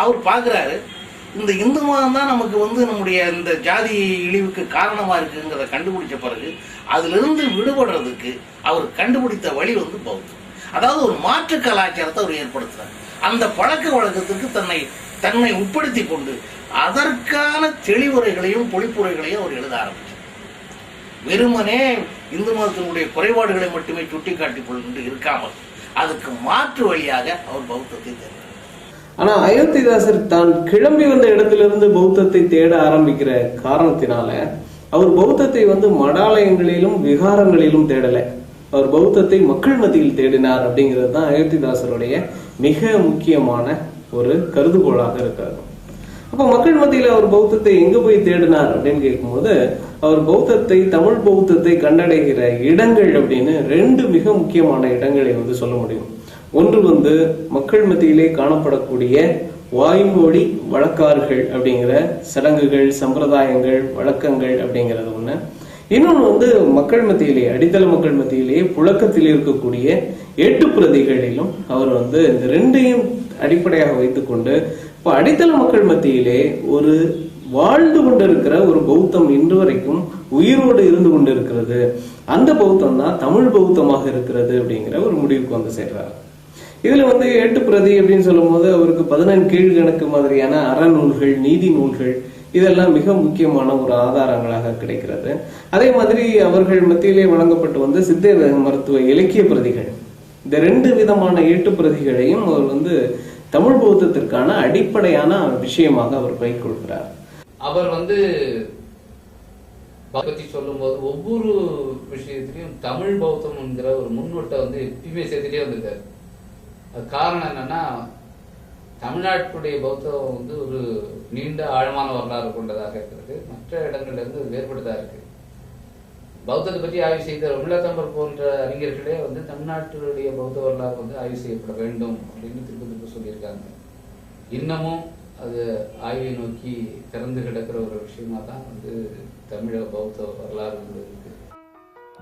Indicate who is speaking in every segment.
Speaker 1: அவர் பார்க்குறாரு இந்த இந்து மதம் தான் நமக்கு வந்து நம்முடைய இந்த ஜாதி இழிவுக்கு காரணமாக இருக்குங்கிறத கண்டுபிடிச்ச பிறகு அதிலிருந்து விடுபடுறதுக்கு அவர் கண்டுபிடித்த வழி வந்து பௌத்தம். அதாவது ஒரு மாற்று கலாச்சாரத்தை அவர் ஏற்படுத்துறார். அந்த பழக்க வழக்கத்துக்கு தன்னை தன்னை உட்படுத்தி கொண்டு அதற்கான தெளிவுரைகளையும் பொழிப்புரைகளையும் அவர் எழுத ஆரம்பிச்சார். வெறுமனே இந்து மதத்தினுடைய குறைபாடுகளை மட்டுமே சுட்டிக்காட்டிக் கொண்டு இருக்காமல் அதுக்கு மாற்று வழியாக அவர் பௌத்தத்தை தேர்ந்தெடுத்தார்.
Speaker 2: ஆனா அயோத்திதாசர் தான் கிளம்பி வந்த இடத்திலிருந்து பௌத்தத்தை தேட ஆரம்பிக்கிற காரணத்தினால அவர் பௌத்தத்தை வந்து மடாலயங்களிலும் விகாரங்களிலும் தேடல. அவர் பௌத்தத்தை மக்கள் மத்தியில் தேடினார் அப்படிங்கிறது தான் அயோத்திதாசருடைய மிக முக்கியமான ஒரு கருதுகோளாக இருக்காரு. அப்ப மக்கள் மத்தியில அவர் பௌத்தத்தை எங்க போய் தேடினார் அப்படின்னு கேட்கும்போது அவர் பௌத்தத்தை தமிழ் பௌத்தத்தை கண்டடைகிற இடங்கள் அப்படின்னு ரெண்டு மிக முக்கியமான இடங்களை வந்து சொல்ல முடியும். ஒன்று வந்து மக்கள் மத்தியிலே காணப்படக்கூடிய வாய்மொழி வழக்கார்கள் அப்படிங்கிற சடங்குகள் சம்பிரதாயங்கள் வழக்கங்கள் அப்படிங்கிறது ஒண்ணு. இன்னொன்று வந்து மக்கள் மத்தியிலே அடித்தள மக்கள் மத்தியிலேயே புழக்கத்தில் இருக்கக்கூடிய எட்டு பிரதிகளிலும் அவர் வந்து இந்த ரெண்டையும் அடிப்படையாக வைத்துக்கொண்டு இப்போ அடித்தள மக்கள் மத்தியிலே ஒரு வாழ்ந்து கொண்டிருக்கிற ஒரு பௌத்தம் இன்று வரைக்கும் உயிரோடு இருந்து கொண்டிருக்கிறது. அந்த பௌத்தம் தான் தமிழ் பௌத்தமாக இருக்கிறது அப்படிங்கிற ஒரு முடிவுக்கு வந்து சேர்றாரு. இதுல வந்து எட்டு பிரதி அப்படின்னு சொல்லும்போது அவருக்கு பதினெண் கீழ்கணக்கு மாதிரியான அறநூல்கள் நீதி நூல்கள் இதெல்லாம் மிக முக்கியமான ஒரு ஆதாரங்களாக கிடைக்கிறது. அதே மாதிரி அவர்கள் மத்தியிலே வழங்கப்பட்டு வந்த சித்த மருத்துவ இலக்கிய பிரதிகள். இந்த ரெண்டு விதமான ஏட்டு பிரதிகளையும் அவர் வந்து தமிழ் பௌத்தத்திற்கான அடிப்படையான விஷயமாக அவர் கைக்கொள்கிறார்
Speaker 3: அவர் வந்து பத்தி சொல்லும்போது ஒவ்வொரு விஷயத்திலையும் தமிழ் பௌத்தம் என்கிற ஒரு முன்னோட்டை வந்து எப்பயுமே சேர்த்துட்டே வந்திருக்காரு. அது காரணம் என்னன்னா தமிழ்நாட்டுடைய பௌத்தம் வந்து ஒரு நீண்ட ஆழமான வரலாறு கொண்டதாக இருக்கிறது. மற்ற இடங்கள்ல இருந்து அது இருக்கு. பௌத்தத்தை பற்றி ஆய்வு செய்த உள்ளத்தம்பர் போன்ற அறிஞர்களே வந்து தமிழ்நாட்டினுடைய பௌத்த வரலாறு வந்து ஆய்வு செய்யப்பட வேண்டும் அப்படின்னு திருப்பி திருப்பி சொல்லியிருக்காங்க. இன்னமும் அது ஆய்வை நோக்கி திறந்து கிடக்கிற ஒரு விஷயமா தான் வந்து தமிழக பௌத்த வரலாறு இருக்கு.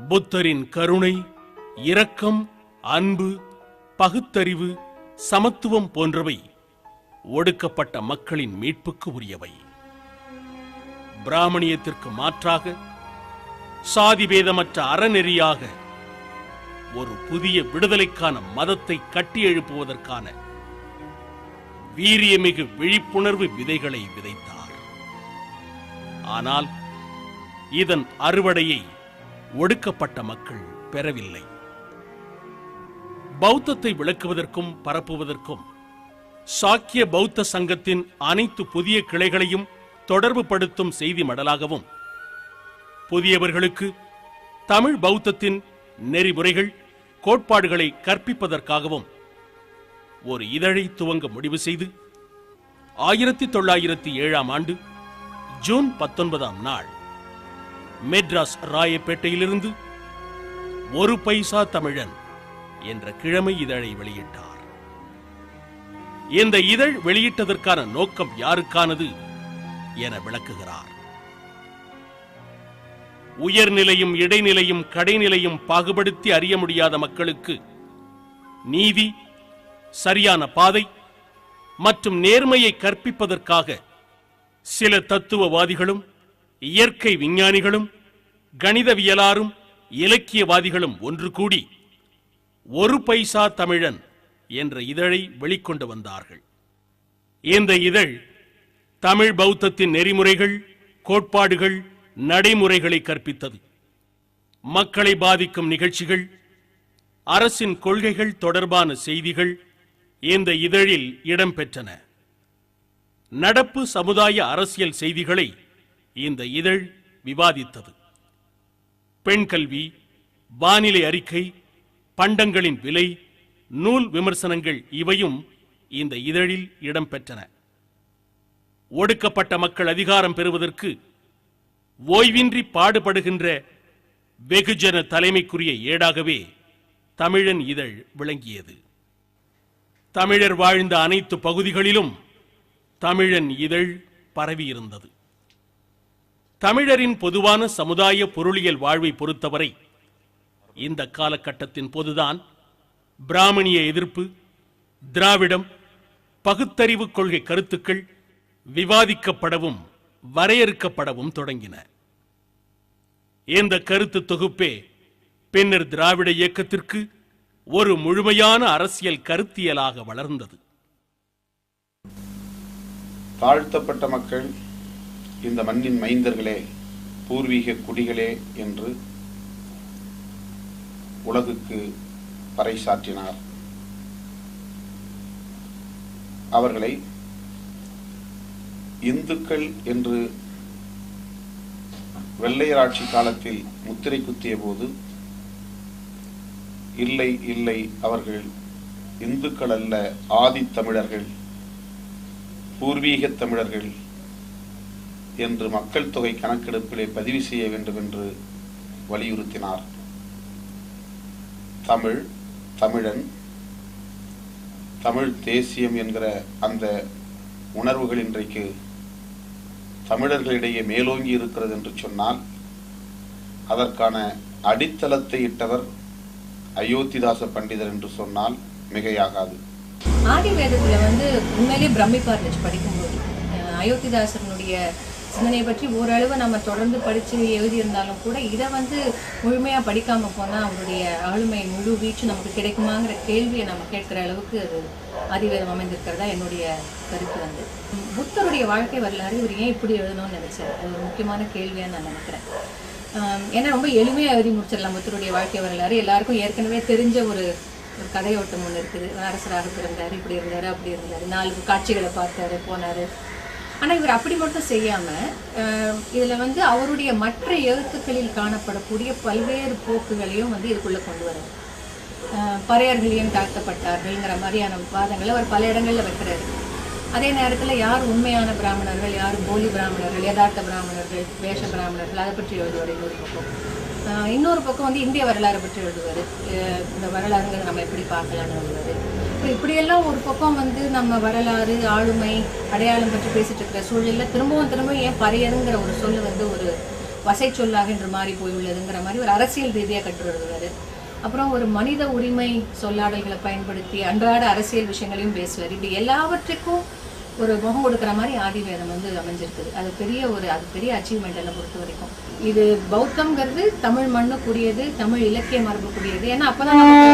Speaker 4: புத்தரின் கருணை இரக்கம் அன்பு பகுத்தறிவு சமத்துவம் போன்றவை ஒடுக்கப்பட்ட மக்களின் மீட்புக்கு உரியவை. பிராமணியத்திற்கு மாற்றாக சாதிபேதமற்ற அறநெறியாக ஒரு புதிய விடுதலைக்கான மதத்தை கட்டி எழுப்புவதற்கான வீரியமிகு விழிப்புணர்வு விதைகளை விதைத்தார். ஆனால் இதன் அறுவடையை ஒடுக்கப்பட்ட மக்கள் பெறவில்லை. பௌத்தத்தை விளக்குவதற்கும் பரப்புவதற்கும் சாக்கிய பௌத்த சங்கத்தின் அனைத்து புதிய கிளைகளையும் தொடர்பு படுத்தும் செய்தி மடலாகவும் புதியவர்களுக்கு தமிழ் பௌத்தத்தின் நெறிமுறைகள் கோட்பாடுகளை கற்பிப்பதற்காகவும் ஒரு இதழை துவங்க முடிவு செய்து ஆயிரத்தி தொள்ளாயிரத்தி ஏழாம் ஆண்டு ஜூன் பத்தொன்பதாம் நாள் மெட்ராஸ் ராயப்பேட்டையிலிருந்து ஒரு பைசா தமிழன் என்ற கிழமை இதழை வெளியிட்டார். இந்த இதழ் வெளியிட்டதற்கான நோக்கம் யாருக்கானது என விளக்குகிறார். உயர்நிலையும் இடைநிலையும் கடைநிலையும் பாகுபடுத்தி அறிய முடியாத மக்களுக்கு நீதி சரியான பாதை மற்றும் நேர்மையை கற்பிப்பதற்காக சில தத்துவவாதிகளும் இயற்கை விஞ்ஞானிகளும் கணிதவியலாரும் இலக்கியவாதிகளும் ஒன்று கூடி ஒரு பைசா தமிழன் என்ற இதழை வெளிக்கொண்டு வந்தார்கள். இந்த இதழ் தமிழ் பௌத்தத்தின் நெறிமுறைகள் கோட்பாடுகள் நடைமுறைகளை கற்பித்தது. மக்களை பாதிக்கும் நிகழ்ச்சிகள் அரசின் கொள்கைகள் தொடர்பான செய்திகள் இந்த இதழில் இடம்பெற்றன. நடப்பு சமுதாய அரசியல் செய்திகளை இந்த இதழ் விவாதித்தது. பெண் கல்வி வானிலை அறிக்கை பண்டங்களின் விலை நூல் விமர்சனங்கள் இவையும் இந்த இதழில் இடம்பெற்றன. ஒடுக்கப்பட்ட மக்கள் அதிகாரம் பெறுவதற்கு ஓய்வின்றி பாடுபடுகின்ற வெகுஜன தலைமைக்குரிய ஏடாகவே தமிழன் இதழ் விளங்கியது. தமிழர் வாழ்ந்த அனைத்து பகுதிகளிலும் தமிழன் இதழ் பரவியிருந்தது. தமிழரின் பொதுவான சமுதாய பொருளியல் வாழ்வை பொறுத்தவரை இந்த காலகட்டத்தின் போதுதான் பிராமணிய எதிர்ப்பு திராவிடம் பகுத்தறிவு கொள்கை கருத்துக்கள் விவாதிக்கப்படவும் வரையறுக்கப்படவும் தொடங்கின. இந்த கருத்து தொகுப்பே பின்னர் திராவிட இயக்கத்திற்கு ஒரு முழுமையான அரசியல் கருத்தியலாக வளர்ந்தது.
Speaker 5: தாழ்த்தப்பட்ட மக்கள் இந்த மண்ணின் மைந்தர்களே பூர்வீக குடிகளே என்று உலகுக்கு பறைசாற்றினார். அவர்களை இந்துக்கள் என்று வெள்ளையராட்சி காலத்தில் முத்திரை குத்திய போது இல்லை இல்லை அவர்கள் இந்துக்கள் அல்ல ஆதி தமிழர்கள் பூர்வீக தமிழர்கள் என்று மக்கள் தொகை கணக்கெடுப்பிலே பதிவு செய்ய வேண்டும் என்று வலியுறுத்தினார். தமிழ் தமிழன் தமிழ் தேசியம் என்கிற அந்த உணர்வுகள் இன்றைக்கு தமிழர்களிடையே மேலோங்கி இருக்கிறது என்று சொன்னால் அதற்கான அடித்தளத்தை இட்டவர் அயோத்திதாச பண்டிதர் என்று சொன்னால் மிகையாகாது.
Speaker 6: ஆதி வேதத்தில் வந்து உண்மையிலே பிரமிப்பா இருந்துச்சு படிக்கும்போது அயோத்திதாசனுடைய சிந்தனை பற்றி ஓரளவு நம்ம தொடர்ந்து படிச்சு எழுதியிருந்தாலும் கூட இதை வந்து முழுமையா படிக்காம போனா அவருடைய ஆளுமை முழு வீச்சு நமக்கு கிடைக்குமாங்கிற கேள்வியை நம்ம கேட்கிற அளவுக்கு அது ஆதிவேதம் அமைந்திருக்கிறதா என்னுடைய கருத்து வந்து. புத்தருடைய வாழ்க்கை வரலாறு இவர் ஏன் இப்படி எழுதணும்னு நினைச்சார்? அது ஒரு முக்கியமான கேள்வியாக நான் நினைக்கிறேன். ஏன்னா ரொம்ப எளிமையாக எழுதி முடிச்சிடலாம் புத்தருடைய வாழ்க்கை வரலாறு. எல்லாருக்கும் ஏற்கனவே தெரிஞ்ச ஒரு ஒரு கதையோட்டம் ஒன்று இருக்குது. அரசராக பிறந்தார் இப்படி இருந்தார் அப்படி இருந்தார். நாலு காட்சிகளை பார்த்தாரு போனார். ஆனால் இவர் அப்படி மட்டும் செய்யாமல் இதில் வந்து அவருடைய மற்ற எழுத்துக்களில் காணப்படக்கூடிய பல்வேறு போக்குகளையும் வந்து இதுக்குள்ளே கொண்டு வரார் பறையர்களையும் தாழ்த்தப்பட்டார்கள்ங்கிற மாதிரியான வாதங்களை அவர் பல இடங்களில் வைக்கிறாரு. அதே நேரத்தில் யார் உண்மையான பிராமணர்கள் யார் போலி பிராமணர்கள் யதார்த்த பிராமணர்கள் வேஷ பிராமணர்கள் அதை பற்றி எழுதுவார் இன்னொரு பக்கம். இன்னொரு பக்கம் வந்து இந்திய வரலாறு பற்றி எழுதுவார். இந்த வரலாறுங்கிறத நம்ம எப்படி பார்க்கலாம்னு எழுதுவார். இப்போ இப்படியெல்லாம் ஒரு பக்கம் வந்து நம்ம வரலாறு ஆளுமை அடையாளம் பற்றி பேசிட்டு இருக்கிற சூழலில் திரும்பவும் திரும்பவும் ஏன் பறையருங்கிற ஒரு சொல் வந்து ஒரு வசை சொல்லாகின்ற மாதிரி மாறி போய் உள்ளதுங்கிற மாதிரி ஒரு அரசியல் ரீதியாக கற்று எழுதுவார். அப்புறம் ஒரு மனித உரிமை சொல்லாடல்களை பயன்படுத்தி அன்றாட அரசியல் விஷயங்களையும் பேசுவார். இப்படி எல்லாவற்றுக்கும் ஒரு முகம் கொடுக்குற மாதிரி ஆதிவேதம் வந்து அமைஞ்சிருக்குது. அது பெரிய ஒரு அது பெரிய அச்சீவ்மெண்ட் என்னை பொறுத்த வரைக்கும் இது பௌத்தம்ங்கிறது தமிழ் மண்ணுக்குரியது தமிழ் இலக்கிய மரபுக்குரியது ஏன்னா அப்பதான் நமக்கு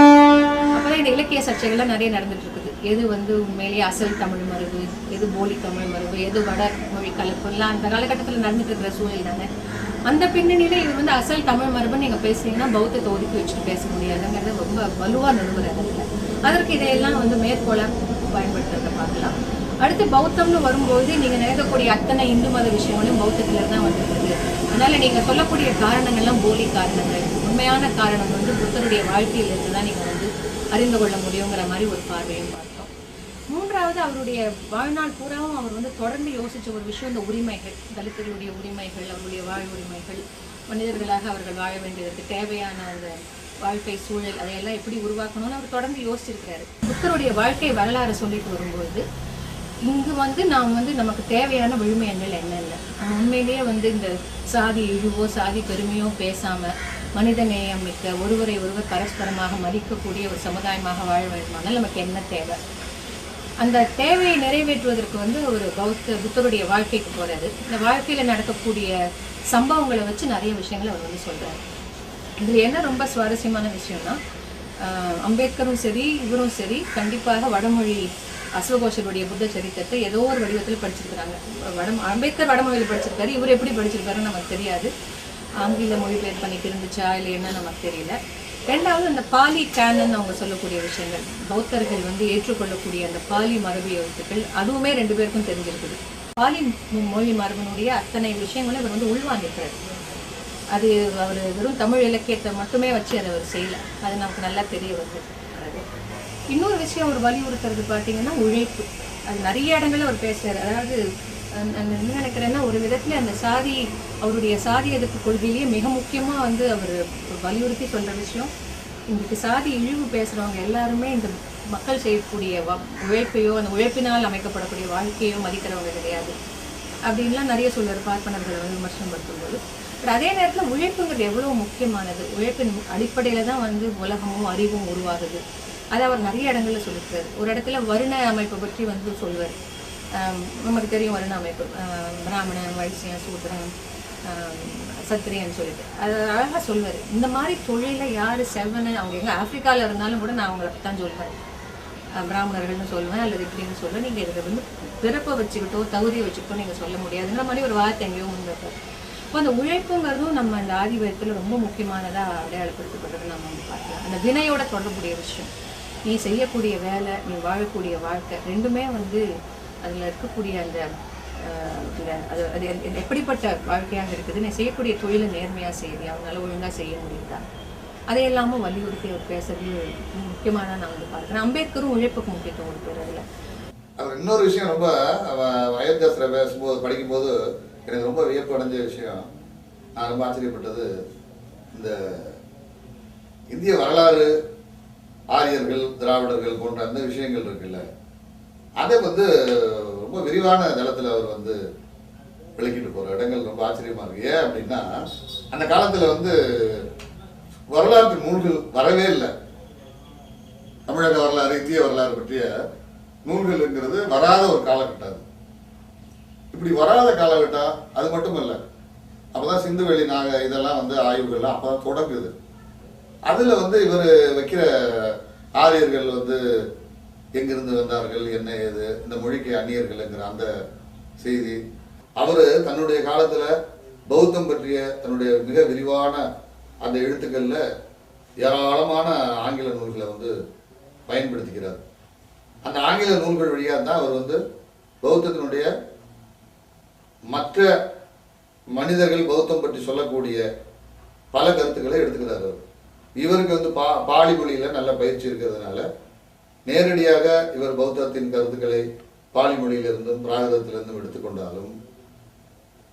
Speaker 6: அப்பதான் இந்த இலக்கிய சர்ச்சைகள்லாம் நிறைய நடந்துட்டு இருக்குது எது வந்து உண்மையிலேயே அசல் தமிழ் மரபு எது போலி தமிழ் மரபு எது வட மொழி கலப்பு எல்லாம் அந்த காலகட்டத்தில் நடந்துட்டு இருக்கிற சூழல் தானே. அந்த பின்னணியில இது வந்து அசல் தமிழ் மரபுன்னு நீங்க பேசுனீங்கன்னா பௌத்தத்தை ஒதுக்கி வச்சுட்டு பேச முடியாதுங்கிறது ரொம்ப வலுவா நிறுவுறது அதற்கு இதையெல்லாம் வந்து மேற்கோளா பயன்படுத்துறத பார்க்கலாம். அடுத்து பௌத்தம்னு வரும்போது நீங்க நினைக்கக்கூடிய அத்தனை இந்து மத விஷயங்களும் பௌத்தத்துல தான் வந்துருக்குது. அதனால நீங்க சொல்லக்கூடிய காரணங்கள்லாம் போலி காரணங்கள் உண்மையான காரணம் வந்து புத்தருடைய வாழ்க்கையிலிருந்து தான் நீங்க வந்து அறிந்து கொள்ள முடியுங்கிற மாதிரி ஒரு பார்வையும் பார்க்கலாம். மூன்றாவது அவருடைய வாழ்நாள் பூராவும் அவர் வந்து தொடர்ந்து யோசிச்ச ஒரு விஷயம் இந்த உரிமைகள் தலித்துகளுடைய உரிமைகள் அவருடைய வாழ் உரிமைகள் மனிதர்களாக அவர்கள் வாழ வேண்டியதற்கு தேவையான அந்த வாழ்க்கை சூழல் அதையெல்லாம் எப்படி உருவாக்கணும்னு அவர் தொடர்ந்து யோசிச்சிருக்கிறாரு. புத்தருடைய வாழ்க்கை வரலாறு சொல்லிட்டு வரும்போது இங்கு வந்து நாம் வந்து நமக்கு தேவையான விழுமியங்கள் என்னென்ன? நம்ம உண்மையிலேயே வந்து இந்த சாதி இழிவோ சாதி பெருமையோ பேசாம மனித நேயம் மிக்க ஒருவரை ஒருவர் பரஸ்பரமாக மதிக்கக்கூடிய ஒரு சமுதாயமாக வாழ வேண்டுமானால் நமக்கு என்ன தேவை? அந்த தேவையை நிறைவேற்றுவதற்கு வந்து ஒரு பௌத்த புத்தருடைய வாழ்க்கைக்கு போறாரு இந்த வாழ்க்கையில நடக்கக்கூடிய சம்பவங்களை வச்சு நிறைய விஷயங்களை அவர் வந்து சொல்றாரு. இதுல என்ன ரொம்ப சுவாரஸ்யமான விஷயம்னா அம்பேத்கரும் சரி இவரும் சரி கண்டிப்பாக வடமொழி அஸ்வகோஷருடைய புத்த சரித்திரத்தை ஏதோ ஒரு வடிவத்தில் படிச்சிருக்கிறாங்க. வட அம்பேத்கர் வடமொழியில் படிச்சிருக்காரு இவர் எப்படி படிச்சிருக்காருன்னு நமக்கு தெரியாது. ஆங்கில மொழிபெயர்ப்பு பண்ணிட்டு இருந்துச்சா இல்லை என்ன நமக்கு தெரியல. ரெண்டாவது அந்த பாலி கேனன் அவங்க சொல்லக்கூடிய விஷயங்கள். பௌத்தர்கள் வந்து ஏற்றுக்கொள்ளக்கூடிய அந்த பாலி மரபு எழுத்துக்கள் அதுவுமே ரெண்டு பேருக்கும் தெரிஞ்சிருக்குது. பாலி மொழி மரபனுடைய அத்தனை விஷயங்களும் இவர் வந்து உள்வாங்கிக்கிறார் அது அவர் வெறும் தமிழ் இலக்கியத்தை மட்டுமே வச்சு அதை அவர் செய்யல. அது நமக்கு நல்லா தெரிய வருது. இன்னொரு விஷயம் அவர் வலியுறுத்துறது பார்த்தீங்கன்னா உழைப்பு. அது நிறைய இடங்கள்ல அவர் பேசுறாரு. அதாவது அந்த- என்ன நினைக்கிறேன்னா ஒரு விதத்துல அந்த சாதி அவருடைய சாதி எதிர்ப்பு கொள்கையிலேயே மிக முக்கியமா வந்து அவர் வலியுறுத்தி சொல்கிற விஷயம் இன்றைக்கு சாதி இழிவு பேசுகிறவங்க எல்லாருமே இந்த மக்கள் செய்யக்கூடிய வ- உழைப்பையோ அந்த உழைப்பினால் அமைக்கப்படக்கூடிய வாழ்க்கையோ மதிக்கிறவங்க கிடையாது. அப்படின்லாம் நிறைய சொல்லுவார் பார்ப்பனர்களை வந்து விமர்சனம் படுத்தும்போது பட் அதே நேரத்தில் உழைப்புங்கிறது எவ்வளோ முக்கியமானது? உழைப்பின் அடிப்படையில் தான் வந்து உலகமும் அறிவும் உருவாகுது. அதை அவர் நிறைய இடங்களில் சொல்லியிருக்காரு. ஒரு இடத்துல வருண அமைப்பை பற்றி வந்து சொல்வார். நமக்கு தெரியும் வருண அமைப்பு. பிராமணன் வைசியம் சூத்திரன் சத்திரியன்னு சொல்லிட்டு. அது அழகாக சொல்வார். இந்த மாதிரி தொழிலை யார் செவனு அவங்க எங்கே ஆஃப்ரிக்காவில் இருந்தாலும் கூட நான் அவங்கள தான் சொல்வேன். பிராமணர்கள்னு சொல்லுவேன் அல்லது இப்படின்னு சொல்லுவேன். நீங்கள் இதை வந்து பிறப்பை வச்சுக்கிட்டோ தகுதியை வச்சுக்கிட்டோ நீங்கள் சொல்ல முடியாதுங்கிற மாதிரி ஒரு வார்த்தை எங்கேயோ முன்வைப்பார் இப்போ அந்த உழைப்புங்கிறதும் நம்ம அந்த ஆதிவயத்தில் ரொம்ப முக்கியமானதாக அடையாளப்படுத்தப்பட்டது நம்ம வந்து பார்க்கலாம். அந்த வினையோட தொடர்புடைய விஷயம். நீ செய்யக்கூடிய வேலை நீ வாழக்கூடிய வாழ்க்கை ரெண்டுமே வந்து அதில் இருக்கக்கூடிய அந்த அது அது எப்படிப்பட்ட வாழ்க்கையாக இருக்குது நான் செய்யக்கூடிய தொழிலை நேர்மையாக செய்யுது அவங்களால ஒழுங்காக செய்ய முடியுதா? அதையெல்லாமும் வலியுறுத்தி அவர் பேசுறது முக்கியமான நான் வந்து பார்க்குறேன். அம்பேத்கரும் உழைப்புக்கு முக்கியத்துவம் கொடுப்பார் அதில்.
Speaker 7: அவர் இன்னொரு விஷயம் ரொம்ப அவ- பேசும்போது படிக்கும்போது எனக்கு ரொம்ப வியப்பு அடைஞ்ச விஷயம் நான் ரொம்ப ஆச்சரியப்பட்டது. இந்த இந்திய வரலாறு ஆரியர்கள் திராவிடர்கள் போன்ற அந்த விஷயங்கள் இருக்குல்ல அதை வந்து ரொம்ப விரிவான தளத்தில் அவர் வந்து விளக்கிட்டு போகிற இடங்கள் ரொம்ப ஆச்சரியமாக இருக்கு. ஏன் அப்படின்னா அந்த காலத்தில் வந்து வரலாற்று நூல்கள் வரவே இல்லை. தமிழக வரலாறு இந்திய வரலாறு பற்றிய நூல்கள்ங்கிறது வராத ஒரு காலகட்டம் அது. இப்படி வராத காலகட்டம் அது மட்டும் இல்லை அப்போதான் சிந்து வெளி நாக இதெல்லாம் வந்து ஆய்வுகள்லாம் அப்பதான் தொடங்குது. அதில் வந்து இவர் வைக்கிற ஆரியர்கள் வந்து எங்கிருந்து வந்தார்கள் என்ன ஏது இந்த மொழிக்கு அந்நியர்கள்ங்கிற அந்த செய்தி. அவர் தன்னுடைய காலத்துல பௌத்தம் பற்றிய தன்னுடைய மிக விரிவான அந்த எழுத்துக்கள்ல ஏராளமான ஆங்கில நூல்களை வந்து பயன்படுத்திக்கிறார். அந்த ஆங்கில நூல்கள் வழியாக தான் அவர் வந்து பௌத்தத்தினுடைய மற்ற மனிதர்கள் பௌத்தம் பற்றி சொல்லக்கூடிய பல கருத்துக்களை எடுத்துக்கிறார் அவர். இவருக்கு வந்து பா பாலி மொழியில நல்ல பயிற்சி இருக்கிறதுனால நேரடியாக இவர் பௌத்தத்தின் கருத்துக்களை பாலி மொழியிலிருந்தும் பிராகிருதத்திலிருந்தும் எடுத்துக்கொண்டாலும்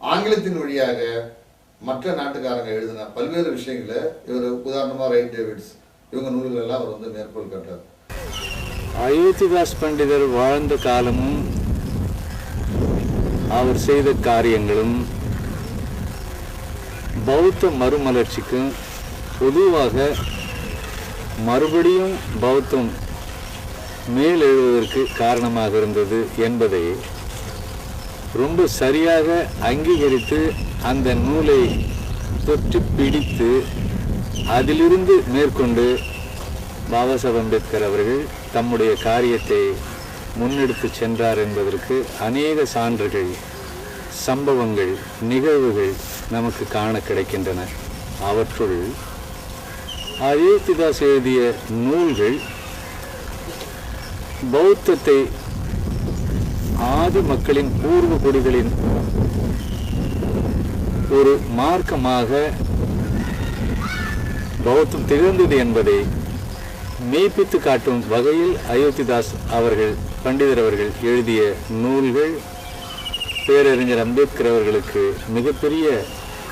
Speaker 7: ஆங்கிலத்தின் வழியாக மற்ற நாட்டுக்காரங்க எழுதின பல்வேறு விஷயங்களை இவர் உதாரணமாக ரைட் டேவிட்ஸ் இவங்க நூல்கள் எல்லாம் அவர் வந்து மேற்கோள் காட்டுறார்.
Speaker 8: அயோத்திதாஸ் பண்டிதர் வாழ்ந்த காலமும் அவர் செய்த காரியங்களும் பௌத்த மறுமலர்ச்சிக்கும் பொதுவாக மறுபடியும் பௌத்தம் மேலெழுவதற்கு காரணமாக இருந்தது என்பதை ரொம்ப சரியாக அங்கீகரித்து அந்த நூலை தொற்று பிடித்து அதிலிருந்து மேற்கொண்டு பாபா சாஹப் அம்பேத்கர் அவர்கள் தம்முடைய காரியத்தை முன்னெடுத்து சென்றார் என்பதற்கு அநேக சான்றுகள் சம்பவங்கள் நிகழ்வுகள் நமக்கு காண கிடைக்கின்றன. அவற்றுள் அயோத்திதாஸ் எழுதிய நூல்கள் பௌத்தத்தை ஆதி மக்களின் பூர்வ குடிகளின் ஒரு மார்க்கமாக பௌத்தம் திகழ்ந்தது என்பதை மெய்ப்பித்து காட்டும் வகையில் அயோத்திதாஸ் அவர்கள் பண்டிதர் அவர்கள் எழுதிய நூல்கள் பேரறிஞர் அம்பேத்கர் அவர்களுக்கு மிகப்பெரிய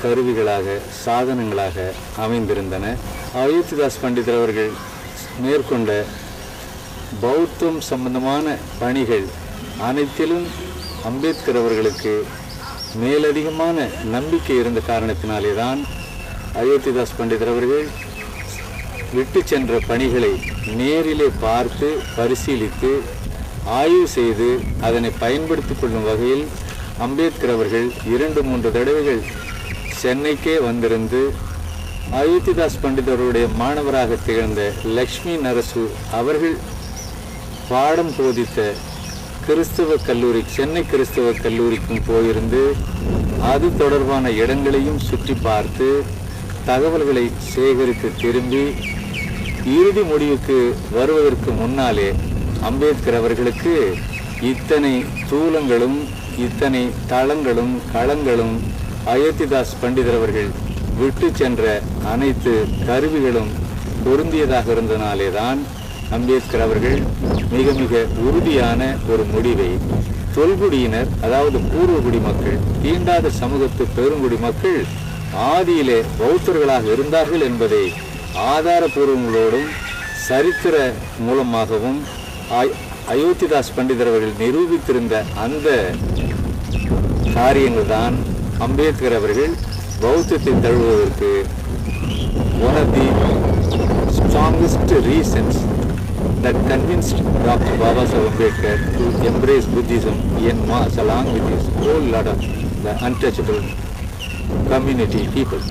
Speaker 8: கருவிகளாக சாதனங்களாக அமைந்திருந்தன. அயோத்திதாஸ் பண்டிதர் அவர்கள் மேற்கொண்ட பௌத்தம் சம்பந்தமான பணிகள் அனைத்திலும் அம்பேத்கர் அவர்களுக்கு மேலதிகமான நம்பிக்கை இருந்த காரணத்தினாலே தான் அயோத்திதாஸ் பண்டிதர் அவர்கள் விட்டு சென்ற பணிகளை நேரிலே பார்த்து பரிசீலித்து ஆய்வு செய்து அதனை பயன்படுத்திக் கொள்ளும் வகையில் அம்பேத்கர் அவர்கள் இரண்டு மூன்று தடவைகள் சென்னைக்கே வந்திருந்து அயோத்திதாஸ் பண்டிதருடைய மாணவராக திகழ்ந்த லக்ஷ்மி நரசு அவர்கள் பாடம் போதித்த கிறிஸ்தவ கல்லூரி சென்னை கிறிஸ்தவ கல்லூரிக்கும் போயிருந்து அது தொடர்பான இடங்களையும் சுற்றி பார்த்து தகவல்களை சேகரித்து திரும்பி இறுதி முடிவுக்கு வருவதற்கு முன்னாலே அம்பேத்கர் அவர்களுக்கு இத்தனை தூலங்களும் இத்தனை தளங்களும் களங்களும் அயோத்திதாஸ் பண்டிதர் அவர்கள் விட்டு சென்ற அனைத்து கருவிகளும் பொருந்தியதாக இருந்தனாலே தான் அம்பேத்கர் அவர்கள் மிக மிக உறுதியான ஒரு முடிவை தொல்குடியினர் அதாவது பூர்வகுடி மக்கள் தீண்டாத சமூகத்து பெருங்குடி மக்கள் ஆதியிலே பௌத்தர்களாக இருந்தார்கள் என்பதை ஆதாரபூர்வங்களோடும் சரித்திர மூலமாகவும் அயோத்திதாஸ் பண்டிதர் அவர்கள் நிரூபித்திருந்த அந்த காரியங்கள் தான் அம்பேத்கர் அவர்கள் பௌத்தத்தை தழுவதற்கு one of the strongest reasons that convinced Dr. Baba Saheb Ambedkar to embrace Buddhism en masse along with his whole lot of the untouchable community people.